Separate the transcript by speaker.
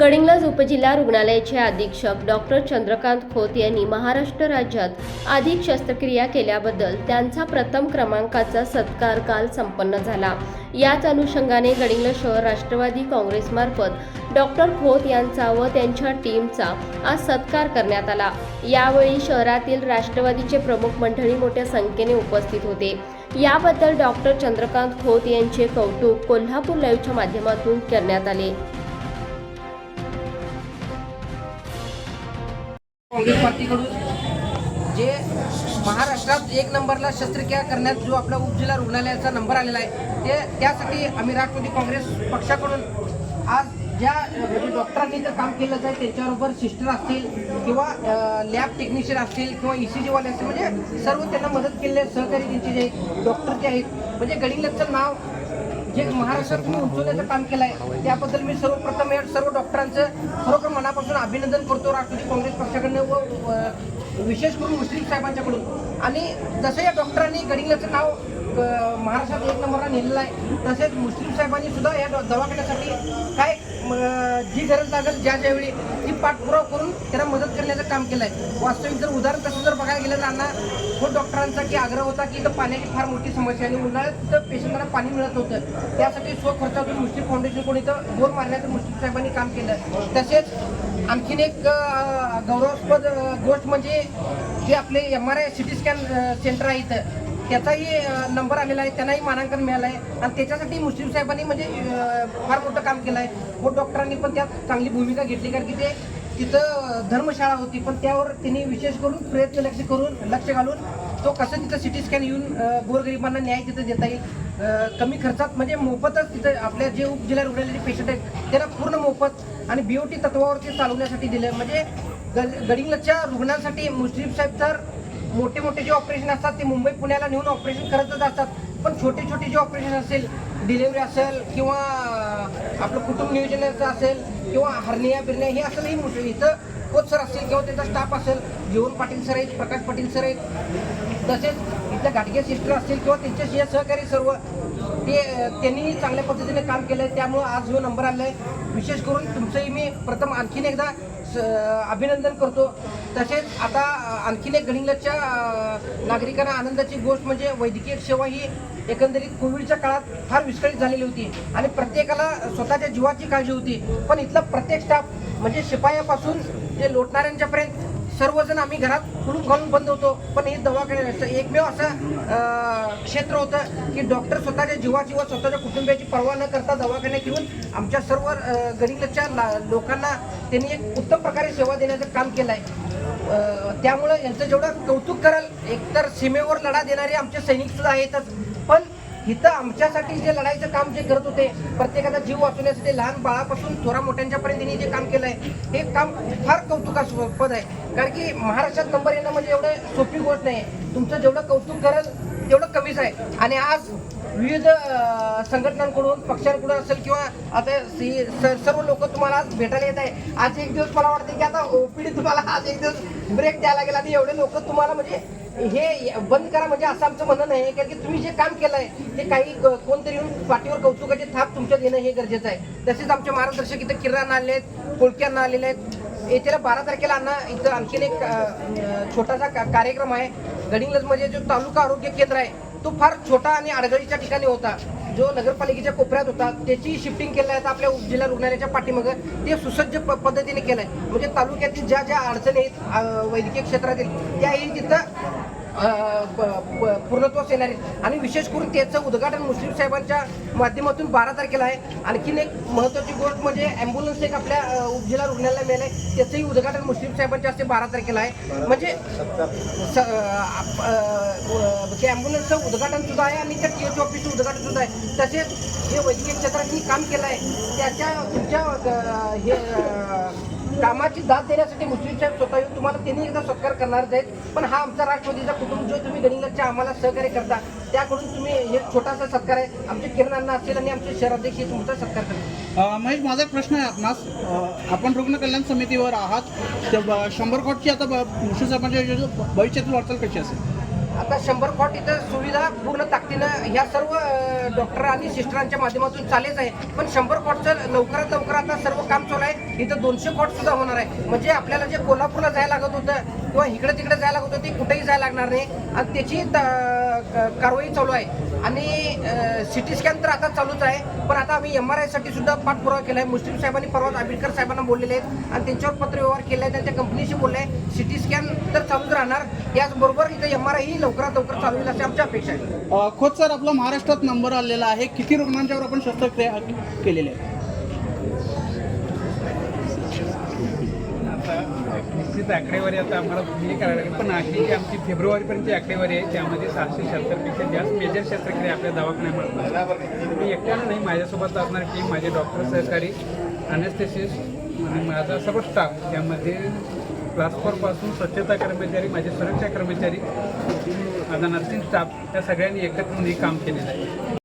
Speaker 1: गडिंग्लज उपजिल्हा रुग्णालयाचे अधीक्षक डॉक्टर चंद्रकांत खोत यांनी महाराष्ट्र राज्यात अधिक शस्त्रक्रिया केल्याबद्दल त्यांचा प्रथम क्रमांकाचा सत्कार काल संपन्न झाला. याच अनुषंगाने गडिंग्लज शहर राष्ट्रवादी काँग्रेसमार्फत डॉक्टर खोत यांचा व त्यांच्या टीमचा आज सत्कार करण्यात आला. यावेळी शहरातील राष्ट्रवादीचे प्रमुख मंडळी मोठ्या संख्येने उपस्थित होते. याबद्दल डॉक्टर चंद्रकांत खोत यांचे कौतुक कोल्हापूर लाईव्हच्या माध्यमातून करण्यात आले.
Speaker 2: काँग्रेस पार्टीकडून जे महाराष्ट्रात एक नंबरला शस्त्रक्रिया करण्यात जो आपला उपजिल्हा रुग्णालयाचा नंबर आलेला आहे ते त्यासाठी आम्ही राष्ट्रवादी काँग्रेस पक्षाकडून आज ज्या म्हणजे डॉक्टरांनी जर काम केलं आहे त्यांच्याबरोबर सिस्टर असतील किंवा लॅब टेक्निशियन असतील किंवा ई सी जीवाले असतील म्हणजे सर्व त्यांना मदत केलेले सहकारी त्यांचे जे डॉक्टर जे आहेत म्हणजे गडिंगलचं नाव जे महाराष्ट्रातून उंचवण्याचं काम केलं आहे त्याबद्दल मी सर्वप्रथम या सर्व डॉक्टरांचं खरोखर मनापासून अभिनंदन करतो राष्ट्रवादी काँग्रेस पक्षाकडनं व विशेष करून मुस्लिम साहेबांच्याकडून. आणि जसं या डॉक्टरांनी गडिंगल्याचं नाव महाराष्ट्रात एक नंबरला नेलेलं आहे तसेच मुस्लिम साहेबांनी सुद्धा या दवाखान्यासाठी काय म, जी गरज लागेल ज्या ज्यावेळी ती पाठपुरावा करून त्यांना मदत करण्याचं काम केलं आहे वास्तविक जर उदाहरण तसं जर बघायला गेलं ना अण्णा तो डॉक्टरांचा की आग्रह होता की इथं पाण्याची फार मोठी समस्या आणि उन्हाळ्यात तिथं पेशंटला पाणी मिळत होतं त्यासाठी स्वखर्चातून मुस्लिम फाउंडेशन कोण इथं बोर मारण्याचं मुस्लिम साहेबांनी काम केलं. तसेच आणखीन एक गौरवास्पद गोष्ट म्हणजे जे आपले M R I C T scan centre आहे इथं. त्याचाही नंबर आलेला आहे त्यांनाही मानांकन मिळालं आहे. आणि त्याच्यासाठी मुस्लिम साहेबांनी म्हणजे फार मोठं काम केलं आहे व डॉक्टरांनी पण त्यात चांगली भूमिका घेतली कारण की ते तिथं धर्मशाळा होती पण त्यावर त्यांनी विशेष करून प्रयत्न लक्ष करून लक्ष घालून तो कसं तिथं सिटी स्कॅन येऊन गोरगरिबांना न्याय तिथं देता येईल. कमी खर्चात म्हणजे मोफतच तिथं आपल्या जे उपजिल्हा रुग्णालयाचे पेशंट आहेत त्यांना पूर्ण मोफत आणि बीओटी तत्वावरती चालवण्यासाठी दिलं. म्हणजे ग- रुग्णांसाठी मुस्लिम साहेब तर मोठे मोठे जे ऑपरेशन असतात ते मुंबई पुण्याला नेऊन ऑपरेशन करतच असतात. पण छोटे छोटे जे ऑपरेशन असेल डिलेवरी असेल किंवा आपलं कुटुंब नियोजनाचं असेल किंवा हरनिया बिरनिया हे असं नाही मोठं. इथं कोच सर असतील किंवा त्यांचा स्टाफ असेल जीवन पाटील सर आहेत प्रकाश पाटील सर आहेत. तसेच आपल्या घाटगे सिस्टर असतील किंवा त्यांच्याशी हे सहकारी सर्व ते त्यांनीही त्यांनी चांगल्या पद्धतीने काम केलं आहे त्यामुळं आज जो नंबर आला आहे. विशेष करून तुमचंही मी प्रथम आणखीन एकदा स- अभिनंदन करतो. तसेच आता आणखीन एक गडिंगलजच्या नागरिकांना आनंदाची गोष्ट म्हणजे वैद्यकीय सेवा ही एकंदरीत कोविडच्या काळात फार विस्कळीत झालेली होती. आणि प्रत्येकाला स्वतःच्या जीवाची काळजी होती. पण इथला प्रत्येक स्टाफ म्हणजे शिपायापासून ते लोटणाऱ्यांच्यापर्यंत सर्वजण आम्ही घरात कुलूप घालून बंद होतो. पण हे दवाखान्याचं एकमेव असं क्षेत्र होतं की डॉक्टर स्वतःच्या जीवाची व स्वतःच्या कुटुंबियाची पर्वा न करता दवाखान्यात येऊन आमच्या सर्व गरीबच्या ला- लोकांना त्यांनी एक उत्तम प्रकारे सेवा देण्याचं काम केलं आहे त्यामुळं यांचं जेवढं कौतुक कराल एकतर सीमेवर लढा देणारे आमचे सैनिकसुद्धा आहेतच. पण इथं आमच्यासाठी जे लढाईचं काम जे करत होते प्रत्येकाचा जीव वाचवण्यासाठी लहान बाळापासून थोरा मोठ्यांच्यापर्यंत त्यांनी जे काम केलं आहे हे काम फार कौतुकास्पद आहे. कारण की महाराष्ट्रात नंबर येणं म्हणजे एवढं सोपी गोष्ट नाही. तुमचं जेवढं कौतुक कराल तेवढं कमीच आहे. आणि आज विविध संघटनांकडून पक्षांकडून असेल किंवा आता स- सर्व लोक तुम्हाला आज भेटायला येत आहे. आज एक दिवस मला वाटतं की आता ओपीडी तुम्हाला आज एक दिवस ब्रेक द्यायला लागेल आणि एवढे लोक तुम्हाला म्हणजे हे बंद करा म्हणजे असं आमचं म्हणणं नाही कारण की तुम्ही जे काम केलं आहे ते काही कोणतरी येऊन पाठीवर कौतुकाची थाप तुमच्या देणं हे गरजेचं आहे. तसेच आमचे मार्गदर्शक इथं किराणा आले आहेत कोळक्यांना आलेले आहेत. येत्याला बारा तारखेला अण्णा इथं आणखीन एक छोटासा का- कार्यक्रम आहे. गडिंग्लजमध्ये जो तालुका आरोग्य केंद्र आहे तो फार छोटा आणि अडगळीच्या ठिकाणी होता. जो नगरपालिकेच्या कोपऱ्यात होता त्याची शिफ्टिंग केलं आहे आता आपल्या जिल्हा रुग्णालयाच्या पाठीमागं. ते सुसज्ज प पद्धतीने केलं आहे म्हणजे तालुक्यातील ज्या ज्या अडचणी आहेत वैद्यकीय क्षेत्रातील त्याही तिथं पूर्णत्वास येणार आहेत आणि विशेष करून त्याचं उद्घाटन मुस्लिम साहेबांच्या माध्यमातून बारा तारखेला आहे. आणखीन एक महत्त्वाची गोष्ट म्हणजे ॲम्ब्युलन्स एक आपल्या उपजिल्हा रुग्णालयाला मिळालं आहे त्याचंही उद्घाटन मुस्लिम साहेबांच्या हस्ते बारा तारखेला आहे. म्हणजे ते ॲम्ब्युलन्सचं उद्घाटन सुद्धा आहे आणि त्या टी एच ऑफिसचं उद्घाटन सुद्धा आहे. तसेच जे वैद्यकीय क्षेत्रात काम केलं आहे त्याच्या तुमच्या हे कामाची दाद देण्यासाठी मुस्लिम साहेब स्वतः येऊन तुम्हाला त्यांनी एकदा सत्कार करणारच आहेत. पण हा आमचा राष्ट्रवादीचा कुटुंब जो तुम्ही गडिंगलच्या आम्हाला सहकार्य करता त्याकडून तुम्ही हे छोटासा सत्कार आहे. आमचे किरणांना असेल आणि आमचे शहराध्यक्ष हे तुमचा सत्कार करतात
Speaker 3: महेश माझा एक प्रश्न आहे आपणास. आपण रुग्ण कल्याण समितीवर आहात. शंभर कोटची आता मुश्रीफ साहेबांच्या भविष्यातील वाटचाल कशी असेल?
Speaker 2: आता शंभर कॉट इथं सुविधा ह्या सर्व डॉक्टर आणि सिस्टरांच्या माध्यमातून चालेच आहे. पण शंभर कॉटचं लवकरात लवकर आता सर्व काम चालू आहे. इथं दोनशे कॉट सुद्धा होणार आहे. म्हणजे आपल्याला जे कोल्हापूरला जायला लागत होतं किंवा इकडे तिकडे जायला लागत होतं ते कुठेही जायला लागणार नाही. आणि त्याची त- कारवाई चालू आहे. आणि सिटी स्कॅन तर आता चालूच आहे. पण आता आम्ही एम आर आयसाठी सुद्धा पाठपुरावा केला आहे मुस्लिम साहेबांनी परवा आंबेडकर साहेबांना बोललेले आहेत. आणि त्यांच्यावर पत्रव्यवहार केला आहे त्यांच्या त्या कंपनीशी बोलले आहे सिटी स्कॅन तर चालूच राहणार. याचबरोबर इथं एम आर आय ही लवकरात लवकर चालू होईल अशी आमची अपेक्षा आहे.
Speaker 3: खोत सर आपला महाराष्ट्रात नंबर आलेला आहे. किती रुग्णांच्यावर आपण शस्त्रक्रिया केलेली आहे?
Speaker 4: आता निश्चित आकडेवारी आता आम्हाला हे करायला लागेल. पण अशी जी आमची फेब्रुवारीपर्यंतची आकडेवारी आहे त्यामध्ये सहाशे शस्त्रपेक्षा जास्त मेजर शस्त्रक्रिया आपल्या दवाखान्यामध्ये मी एकट्यानं नाही माझ्यासोबत असणारी टीम माझे डॉक्टर सहकारी अनेस्थेसिस्ट आणि माझा सर्व स्टाफ त्यामध्ये क्लासफोरपासून स्वच्छता कर्मचारी माझे सुरक्षा कर्मचारी माझा नर्सिंग स्टाफ या सगळ्यांनी एकत्र होऊन हे काम केलेलं आहे.